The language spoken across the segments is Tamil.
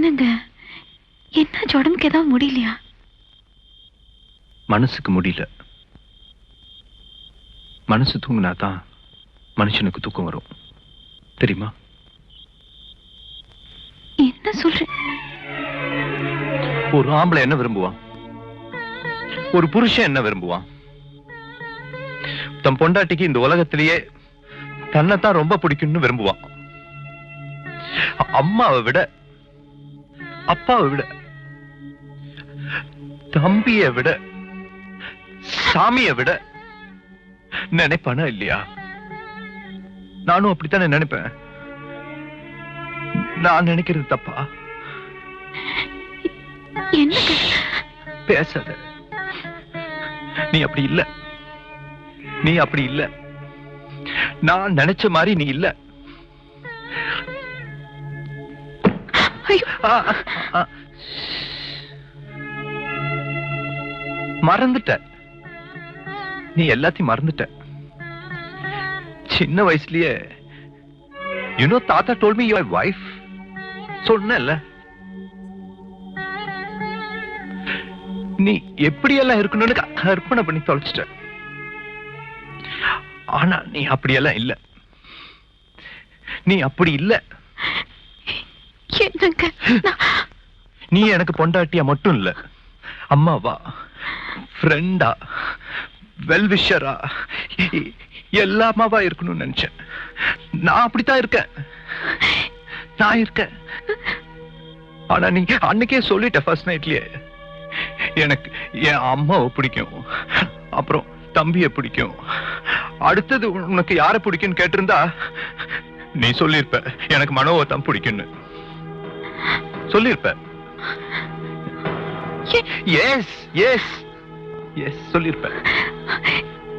என்னங்க? என்ன உடம்புக்கு ஏதாவது முடியலையா? மனசுக்கு முடியல. மனசு தூங்கினா தான் மனுஷனுக்கு தூக்கம் வரும். தெரியுமா? என்ன சொல்ற ஒரு ஆம்பளை என்ன விரும்புவான்? ஒரு புருஷன் என்ன விரும்புவான்? தன் பொண்டாட்டிக்கு இந்த உலகத்திலேயே தன்னைத்தான் ரொம்ப பிடிக்கும்னு விரும்புவான். அம்மாவை விட அப்பாவை விட தம்பியை விட சாமியை விட நினைப்பானா இல்லையா? நானும் அப்படித்தானே நினைப்பேன். நான் நினைக்கிறது தப்பா? பேசாத. நீ அப்படி இல்ல. நீ அப்படி இல்ல. நான் நினைச்ச மாதிரி நீ இல்ல. மறந்துட்ட. நீ எல்லாத்தையும் மறந்துட்ட. சின்ன வயசுலயே யூனோ தாத்தா டோல் மீ யுவர் வைஃப் சொன்னல நீ எப்படியெல்லாம் இருக்கணும்னு கற்பனை பண்ணி தொலைச்சிட்ட. ஆனா நீ அப்படியெல்லாம் இல்ல. நீ அப்படி இல்லை. என்னங்க நீ எனக்கு பொண்டாட்டியா மட்டும் இல்ல. அம்மாவா ஃப்ரெண்டா வெல்விஷரா எல்லாமாவா இருக்கணும்னு நினைச்சேன். நான் அப்படித்தான் இருக்கேன். நான் இருக்கேன். ஆனா நீ அன்னைக்கே சொல்லிட்ட ஃபர்ஸ்ட் நைட்லயே எனக்கு என் அம்மாவை பிடிக்கும். அப்புறம் தம்பியை பிடிக்கும். அடுத்தது உனக்கு யாரை பிடிக்கும்னு கேட்டிருந்தா நீ சொல்லியிருப்ப எனக்கு மனோவை தான் பிடிக்கும்னு. சொல்லியிருப்ப எஸ் எஸ் எஸ் சொல்லியிருப்ப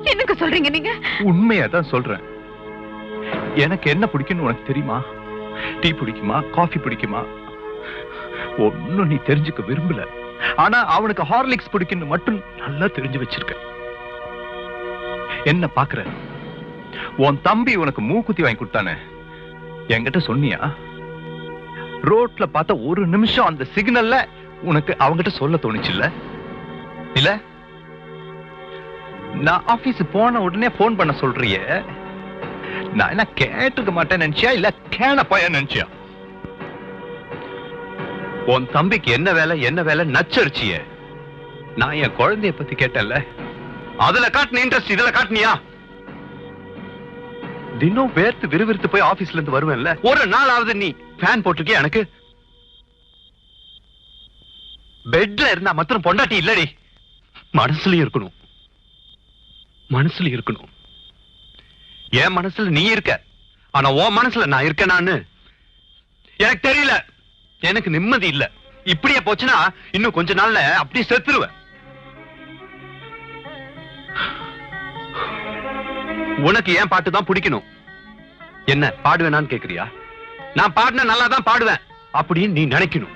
என்னங்க சொல்றீங்க நீங்க? உண்மையா தான் சொல்றேன். எனக்கு என்ன பிடிக்கும்னு உனக்கு தெரியுமா? டீ பிடிக்குமா? காஃபி பிடிக்குமா? ஒன்னும் நீ தெரிஞ்சுக்க விரும்பல. ஆனா அவனுக்கு ஹார்லிக்ஸ் பிடிக்கும்னு மட்டும் நல்லா தெரிஞ்சு வச்சிருக்க. என்ன பாக்குற? உன் தம்பி உனக்கு மூக்குத்தி வாங்கி கொடுத்தானே? என்கிட்ட சொன்னியா? ரோட்ல பார்த்த ஒரு நிமிஷம் அந்த சிக்னல்ல உனக்கு அவங்கிட்ட சொல்ல தோணுச்சு இல்ல? இல்ல நான் ஆபீஸ் போன உடனே போன் பண்ண சொல்றியே. நான் என்ன கேட்டுக்க மாட்டேன் நினைச்சியா? இல்ல கேன பய நினைச்சியா? உன் தம்பிக்கு என்ன வேலை என்ன வேலை நச்சரிச்சிய? நான் என் குழந்தைய பத்தி கேட்டேன்ல. அதுல காட்டின இன்ட்ரெஸ்ட் இதுல காட்டினியா? தினம் வேர்த்து விறுவிறுத்து போய் ஆபீஸ்ல இருந்து வருவேன்ல. ஒரு நாளாவது நீ ஃபேன் போட்டிருக்கியா எனக்கு? பெட்ல இருந்தா மாத்திரம் பொண்டாட்டி இல்லடி. மனசுலயும் இருக்கணும். மனசுல இருக்கணும். என் மனசுல நீ இருக்க. ஆனா உன் மனசுல நான் இருக்கேனான்னு எனக்கு தெரியல. எனக்கு நிம்மதி இல்ல. இப்படியே போச்சுன்னா இன்னும் கொஞ்ச நாள்ல அப்படியே செத்துருவேன். உனக்கு ஏன் பாட்டு தான் பிடிக்கணும். என்ன பாடுவேனான்னு கேக்குறியா? நான் பாடின நல்லா தான் பாடுவேன் அப்படின்னு நீ நினைக்கணும்.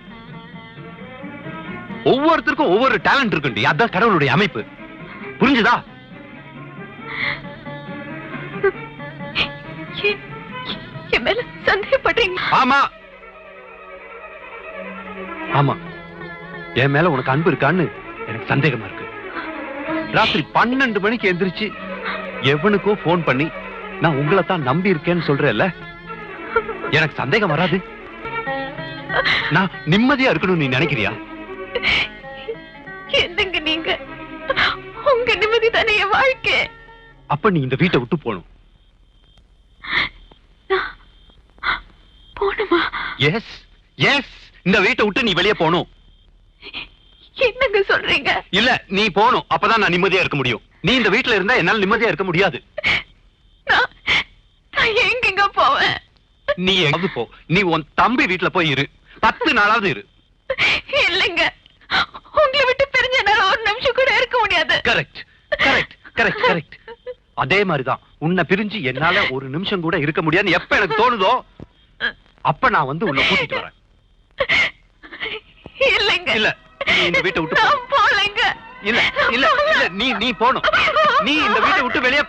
ஒவ்வொருத்தருக்கும் ஒவ்வொரு டேலண்ட் இருக்குண்டி. அதான் கடவுளுடைய அமைப்பு. புரிஞ்சுதா? ஆமா. ஆமா. என் மேல உனக்கு அன்பு இருக்கான்னு எனக்கு சந்தேகமா இருக்கு. ராத்திரி பன்னெண்டு மணிக்கு எந்திரிச்சு எவனுக்கோ ஃபோன் பண்ணி நான் உங்களை தான் நம்பி இருக்கேன்னு சொல்றேல்ல எனக்கு சந்தேகம் வராது. நான் நிம்மதியா இருக்கணும்னு நீ நினைக்கிறியா? என்னங்க நீங்க? உங்க நிம்மதி தானே என் வாழ்க்கை? அப்ப நீ இந்த வீட்டை விட்டு போகணும். போணுமா எஸ் எஸ் இந்த வீட்டை விட்டு நீ வெளியே போகணும். என்னங்க சொல்றீங்க? இல்ல நீ போகணும். அப்பதான் நான் நிம்மதியா இருக்க முடியும். நீ இந்த வீட்டுல இருந்தா என்னால நிம்மதியா இருக்க முடியாது. எங்கெங்க போவேன்? நீ எங்காவது போ. நீ உன் தம்பி வீட்டுல போய் இரு. பத்து நாளாவது இரு. இல்லைங்க. உங்களை விட்டு பிரிஞ்ச என்னால ஒரு நிமிஷம் கூட இருக்க முடியாது. கரெக்ட் கரெக்ட் கரெக்ட் கரெக்ட் அதே மாதிரிதான். உன்னை பிரிஞ்சு என்னால ஒரு நிமிஷம் கூட இருக்க முடியாதுன்னு எப்ப எனக்கு தோணுதோ அப்ப நான் வந்து உன்னை கூட்டிட்டு வரேன். இல்லைங்க. இல்ல. நீ இந்த வீட்டை விட்டு போலைங்க இல்ல இல்ல இல்ல நீ நீ போகணும் நீ இந்த வீட்டை விட்டு வெளியே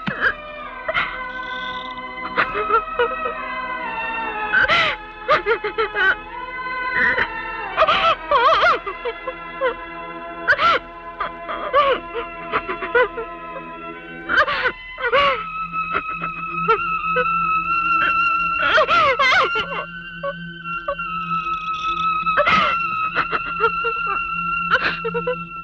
Thank you.